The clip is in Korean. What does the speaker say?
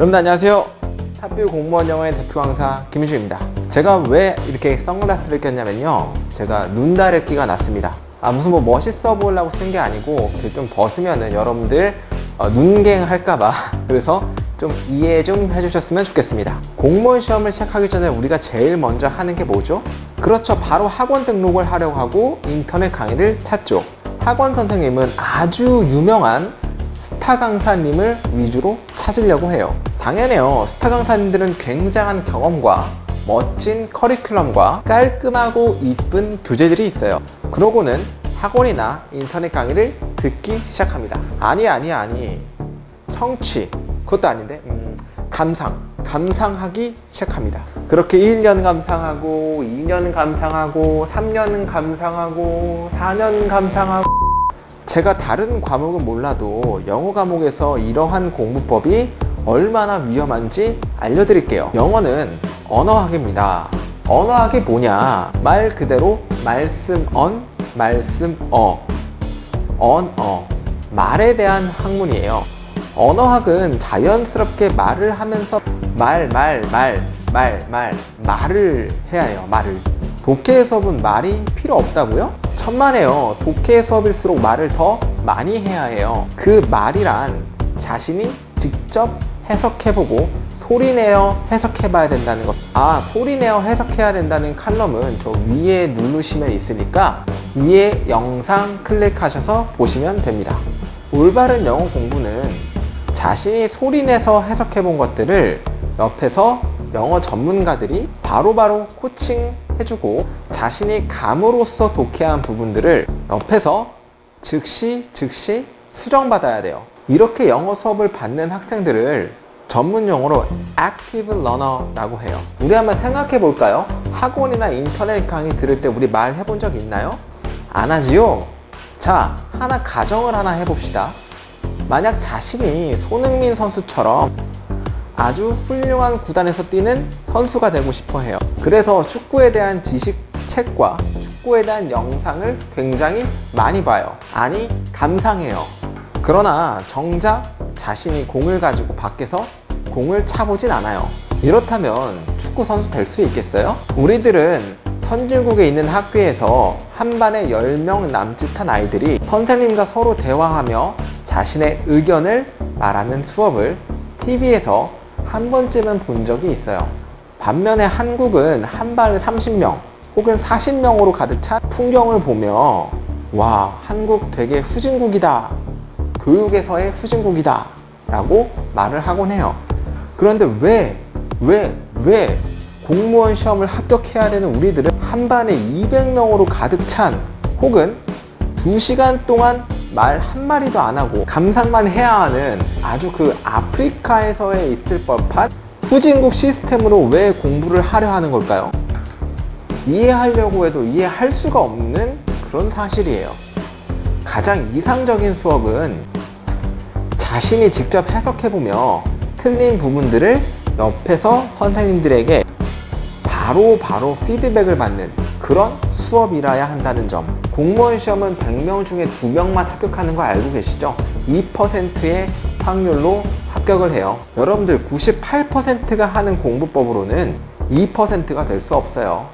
여러분 안녕하세요. 탑뷰 공무원 영어의 대표 강사 김유주입니다. 제가 왜 이렇게 선글라스를 꼈냐면요. 제가 눈 다래끼가 났습니다. 아 무슨 뭐 멋있어 보이려고 쓴 게 아니고 그좀 벗으면은 여러분들 어, 눈갱 할까봐 그래서 좀 이해 좀 해주셨으면 좋겠습니다. 공무원 시험을 시작하기 전에 우리가 제일 먼저 하는 게 뭐죠? 그렇죠. 바로 학원 등록을 하려고 하고 인터넷 강의를 찾죠. 학원 선생님은 아주 유명한 스타 강사님을 위주로 찾으려고 해요. 당연해요. 스타 강사님들은 굉장한 경험과 멋진 커리큘럼과 깔끔하고 이쁜 교재들이 있어요. 그러고는 학원이나 인터넷 강의를 듣기 시작합니다. 아니, 아니, 아니. 청취. 그것도 아닌데, 음, 감상. 감상하기 시작합니다. 그렇게 1년 감상하고, 2년 감상하고, 3년 감상하고, 4년 감상하고, 제가 다른 과목은 몰라도 영어 과목에서 이러한 공부법이 얼마나 위험한지 알려드릴게요. 영어는 언어학입니다. 언어학이 뭐냐? 말 그대로 말씀 언, 말씀 어, 언, 어. 말에 대한 학문이에요. 언어학은 자연스럽게 말을 하면서 말, 말, 말, 말, 말, 말을 해야 해요. 말을. 독해 수업은 말이 필요 없다고요? 천만에요. 독해 수업일수록 말을 더 많이 해야 해요. 그 말이란 자신이 직접 해석해보고 소리내어 해석해봐야 된다는 것. 아, 소리내어 해석해야 된다는 칼럼은 저 위에 누르시면 있으니까 위에 영상 클릭하셔서 보시면 됩니다. 올바른 영어 공부는 자신이 소리내서 해석해본 것들을 옆에서 영어 전문가들이 바로바로 코칭 해주고 자신이 감으로써 독해한 부분들을 옆에서 즉시 즉시 수정받아야 돼요. 이렇게 영어 수업을 받는 학생들을 전문 용어로 active learner라고 해요. 우리 한번 생각해 볼까요? 학원이나 인터넷 강의 들을 때 우리 말 해본 적 있나요? 안 하지요? 자, 하나 가정을 하나 해봅시다. 만약 자신이 손흥민 선수처럼 아주 훌륭한 구단에서 뛰는 선수가 되고 싶어 해요. 그래서 축구에 대한 지식 책과 축구에 대한 영상을 굉장히 많이 봐요. 아니, 감상해요. 그러나 정작 자신이 공을 가지고 밖에서 공을 차보진 않아요. 이렇다면 축구 선수 될 수 있겠어요? 우리들은 선진국에 있는 학교에서 한 반에 10명 남짓한 아이들이 선생님과 서로 대화하며 자신의 의견을 말하는 수업을 TV에서 한 번쯤은 본 적이 있어요. 반면에 한국은 한 반에 30명 혹은 40명으로 가득 찬 풍경을 보며 와, 한국 되게 후진국이다. 교육에서의 후진국이다. 라고 말을 하곤 해요. 그런데 왜, 왜, 왜 공무원 시험을 합격해야 되는 우리들은 한 반에 200명으로 가득 찬 혹은 2시간 동안 말 한마디도 안 하고 감상만 해야 하는 아주 그 아프리카에서에 있을 법한 후진국 시스템으로 왜 공부를 하려 하는 걸까요? 이해하려고 해도 이해할 수가 없는 그런 사실이에요. 가장 이상적인 수업은 자신이 직접 해석해보며 틀린 부분들을 옆에서 선생님들에게 바로 바로 피드백을 받는 그런 수업이라야 한다는 점. 공무원 시험은 100명 중에 2명만 합격하는 거 알고 계시죠? 2%의 확률로 합격을 해요. 여러분들 98%가 하는 공부법으로는 2%가 될 수 없어요.